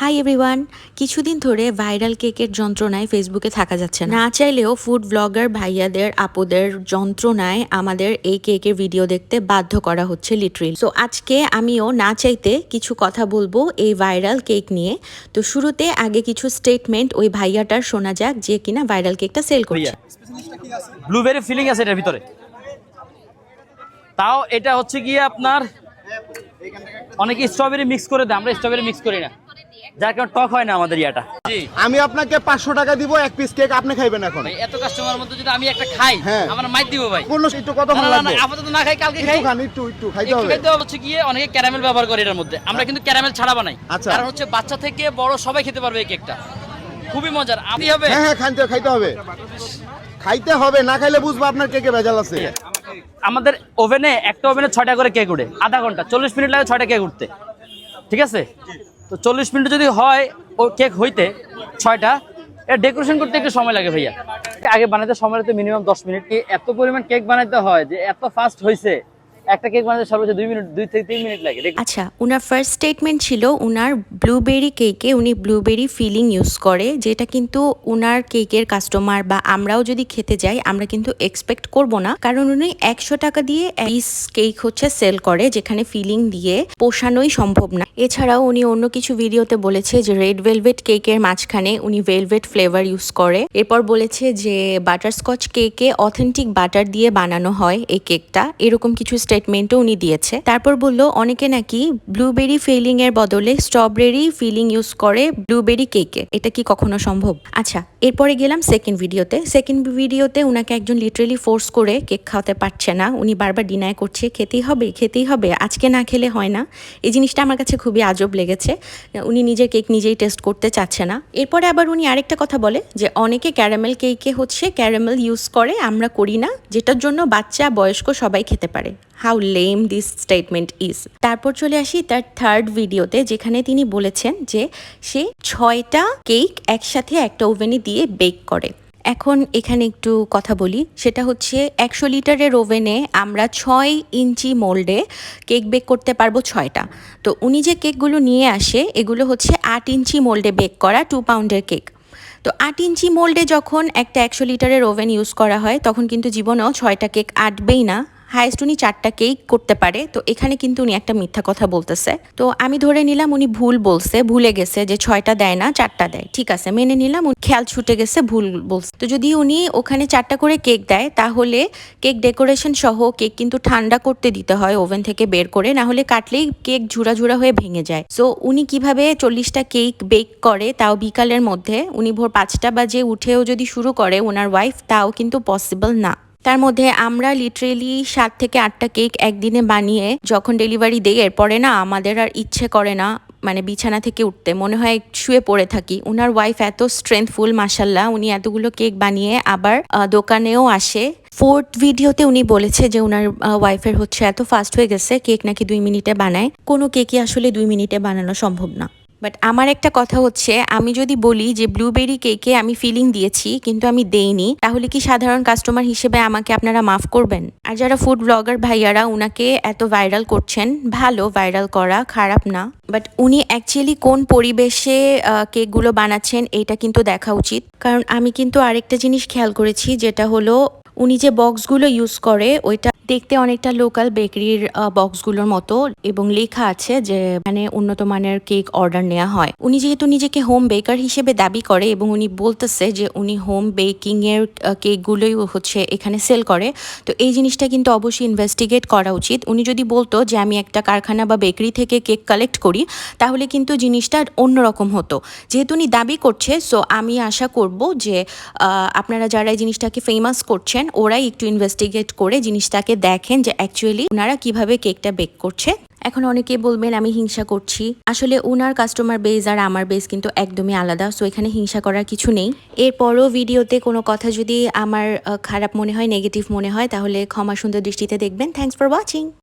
Hi everyone, কিছুদিন ধরে viral কেকের যন্ত্রণায় ফেসবুকে থাকা যাচ্ছে না। না চাইলেও ফুড ব্লগার ভাইয়াদের, আপুদের যন্ত্রণায় আমাদের এই কেকের ভিডিও দেখতে বাধ্য করা হচ্ছে লিটারেল সো আজকে আমিও না চাইতে কিছু কথা বলব এই ভাইরাল কেক নিয়ে। তো শুরুতে আগে কিছু স্টেটমেন্ট ওই ভাইয়াটার শোনা যাক যে কিনা ভাইরাল কেকটা সেল করছে। ব্লুবেরি ফিলিং আছে এটার ভিতরে। তাও এটা হচ্ছে গিয়ে আপনার, অনেকে স্ট্রবেরি মিক্স করে দেয়, আমরা স্ট্রবেরি মিক্স করি না। যার কারণে টক হয় না আমাদের ইয়াটা। আমি আপনাকে পাঁচশো টাকা দিব এক পিস কেক আপনি খাইবেন এখন। এত কাস্টমার মধ্যে যদি আমি একটা খাই হ্যাঁ। আমার মাইর দিব ভাই। কোন একটু কত না, না, না, লাগবে? আপাতত না খাই কালকে খাই। একটু খান একটু একটু খাইতে হবে। খাইতে হচ্ছে গিয়ে অনেকে ক্যারামেল ব্যবহার করে এটার মধ্যে। আমরা কিন্তু ক্যারামেল ছাড়া বানাই। আচ্ছা। কারণ হচ্ছে বাচ্চা থেকে বড় সবাই খেতে পারবে এই কেকটা খুবই মজার। আপনি হবে? হ্যাঁ হ্যাঁ খাইতে খাইতে হবে। খাইতে হবে না খাইলে বুঝব আপনার কেকে ভেজাল আছে। আমাদের ওভেনে একটা ওভেনে ছয়টা করে কেক উঠে। আধা ঘণ্টা চল্লিশ মিনিট লাগে ছয়টা কেক উঠতে। ঠিক আছে? তো চল্লিশ মিনিট যদি হয় ও কেক হইতে ছয়টা এটা ডেকোরেশন করতে একটু সময় লাগে ভাইয়া। আগে বানাতে সময় লাগতে মিনিমাম দশ মিনিট। কি এত পরিমাণ কেক বানাইতে হয় যে এত ফাস্ট হয়েছে একটা কেক বানাতে সর্বোচ্চ দুই মিনিট দুই থেকে তিন মিনিট লাগে আচ্ছা উনার ফার্স্ট স্টেটমেন্ট ছিল উনার ব্লুবেরি কেকে উনি ব্লুবেরি ফিলিং ইউজ করে, যেটা কিন্তু উনার কেকের কাস্টমার বা আমরাও যদি খেতে যাই, আমরা কিন্তু এক্সপেক্ট করব না। কারণ উনি একশো টাকা দিয়ে পিস কেক হচ্ছে সেল করে, যেখানে ফিলিং দিয়ে পোষানোই সম্ভব না। এছাড়াও উনি অন্য কিছু ভিডিওতে বলেছে যে রেড ভেলভেট কেকের মাঝখানে উনি ভেলভেট ফ্লেভার ইউজ করে। এরপর বলেছে যে বাটারস্কচ কেকে অথেন্টিক বাটার দিয়ে বানানো হয় এই কেকটা এরকম কিছু স্টেটমেন্টও উনি দিয়েছে। তারপর বলল, অনেকে নাকি ব্লুবেরি ফিলিং এর বদলে স্ট্রবেরি ফিলিং ইউজ করে ব্লুবেরি কেকে এটা কি কখনো সম্ভব? আচ্ছা এরপরে গেলাম সেকেন্ড ভিডিওতে সেকেন্ড ভিডিওতে উনাকে একজন লিটারেলি ফোর্স করে কেক খাওয়াতে পারছে না। উনি বারবার ডিনাই করছে, খেতেই হবে খেতেই হবে, আজকে না খেলে হয় না। এই জিনিসটা আমার কাছে খুবই আজব লেগেছে। উনি নিজের কেক নিজেই টেস্ট করতে চাচ্ছে না। এরপরে আবার উনি আরেকটা কথা বলে যে, অনেকে ক্যারামেল কেকে হচ্ছে ক্যারামেল ইউজ করে, আমরা করি না, যেটার জন্য বাচ্চা, বয়স্ক সবাই খেতে পারে। How lame this statement is তারপর চলে আসি তার থার্ড ভিডিওতে যেখানে তিনি বলেছেন যে সে ছয়টা কেক একসাথে একটা ওভেনে দিয়ে বেক করে। এখন এখানে একটু কথা বলি। সেটা হচ্ছে একশো লিটারের ওভেনে আমরা ছয় ইঞ্চি মোল্ডে কেক বেক করতে পারব ছয়টা। তো উনি যে কেকগুলো নিয়ে আসে, এগুলো হচ্ছে আট ইঞ্চি মোল্ডে বেক করা টু পাউন্ডের কেক তো আট ইঞ্চি মোল্ডে যখন একটা একশো লিটারের ওভেন ইউজ করা হয়, তখন কিন্তু জীবনেও ছয়টা কেক আটবেই না। হাইস্ট উনি চারটা কেক করতে পারে। তো এখানে কিন্তু উনি একটা মিথ্যা কথা বলতেছে। তো আমি ধরে নিলাম উনি ভুল বলছে, ভুলে গেছে যে ছয়টা দেয় না, চারটা দেয়। ঠিক আছে, মেনে নিলাম খেয়াল ছুটে গেছে, ভুল বলছে। তো যদি উনি ওখানে চারটা করে কেক দেয়, তাহলে কেক ডেকোরেশন সহ কেক কিন্তু ঠান্ডা করতে দিতে হয় ওভেন থেকে বের করে। না হলে কাটলেই কেক ঝুরা ঝুরা হয়ে ভেঙে যায়। সো উনি কীভাবে চল্লিশটা কেক বেক করে, তাও বিকালের মধ্যে। উনি ভোর পাঁচটা বাজে উঠেও যদি শুরু করে ওনার ওয়াইফ তাও কিন্তু পসিবল না। তার মধ্যে আমরা লিটারেলি সাত থেকে আটটা কেক একদিনে বানিয়ে যখন ডেলিভারি দেই এরপরে না আমাদের আর ইচ্ছে করে না মানে বিছানা থেকে উঠতে। মনে হয় শুয়ে পড়ে থাকি। উনার ওয়াইফ এত স্ট্রেংথফুল মাসাল্লাহ উনি এতগুলো কেক বানিয়ে আবার দোকানেও আসে। ফোর্থ ভিডিওতে উনি বলেছে যে উনার ওয়াইফের হচ্ছে এত ফাস্ট হয়ে গেছে কেক নাকি দুই মিনিটে বানায়। কোনো কেকই আসলে দুই মিনিটে বানানো সম্ভব না। বাট আমার একটা কথা হচ্ছে, আমি যদি বলি যে ব্লুবেরি কেকে আমি ফিলিং দিয়েছি, কিন্তু আমি দেইনি, তাহলে কি সাধারণ কাস্টমার হিসেবে আমাকে আপনারা মাফ করবেন? আর যারা ফুড ব্লগার ভাইয়ারা উনাকে এত ভাইরাল করছেন, ভালো ভাইরাল করা, খারাপ না। বাট উনি অ্যাকচুয়ালি কোন পরিবেশে কেকগুলো বানাচ্ছেন, এটা কিন্তু দেখা উচিত। কারণ আমি কিন্তু আরেকটা জিনিস খেয়াল করেছি, যেটা হলো উনি যে বক্সগুলো ইউজ করে, ওইটা দেখতে অনেকটা লোকাল বেকারির বক্সগুলোর মতো এবং লেখা আছে যে মানে উন্নত মানের কেক অর্ডার নেওয়া হয়। উনি যেহেতু নিজেকে হোম বেকার হিসেবে দাবি করে এবং উনি বলতেছে যে উনি হোম বেকিং এর কেকগুলোই হচ্ছে এখানে সেল করে, তো এই জিনিসটা কিন্তু অবশ্যই ইনভেস্টিগেট করা উচিত। উনি যদি বলতো যে আমি একটা কারখানা বা বেকারি থেকে কেক কালেক্ট করি, তাহলে কিন্তু জিনিসটা অন্যরকম হতো। যেহেতু উনি দাবি করছে সো আমি আশা করব যে আপনারা যারা এই জিনিসটাকে ফেমাস করছেন ওরাই একটু ইনভেস্টিগেট করে জিনিসটাকে দেখেন যে অ্যাকচুয়ালি ওনারা কীভাবে কেকটা বেক করছে। এখন অনেকে বলবেন, আমি হিংসা করছি। আসলে ওনার কাস্টমার বেস আর আমার বেস কিন্তু একদমই আলাদা সো এখানে হিংসা করার কিছু নেই। এরপরও ভিডিওতে কোনো কথা যদি আমার খারাপ মনে হয় নেগেটিভ মনে হয়, তাহলে ক্ষমা সুন্দর দৃষ্টিতে দেখবেন। Thanks for watching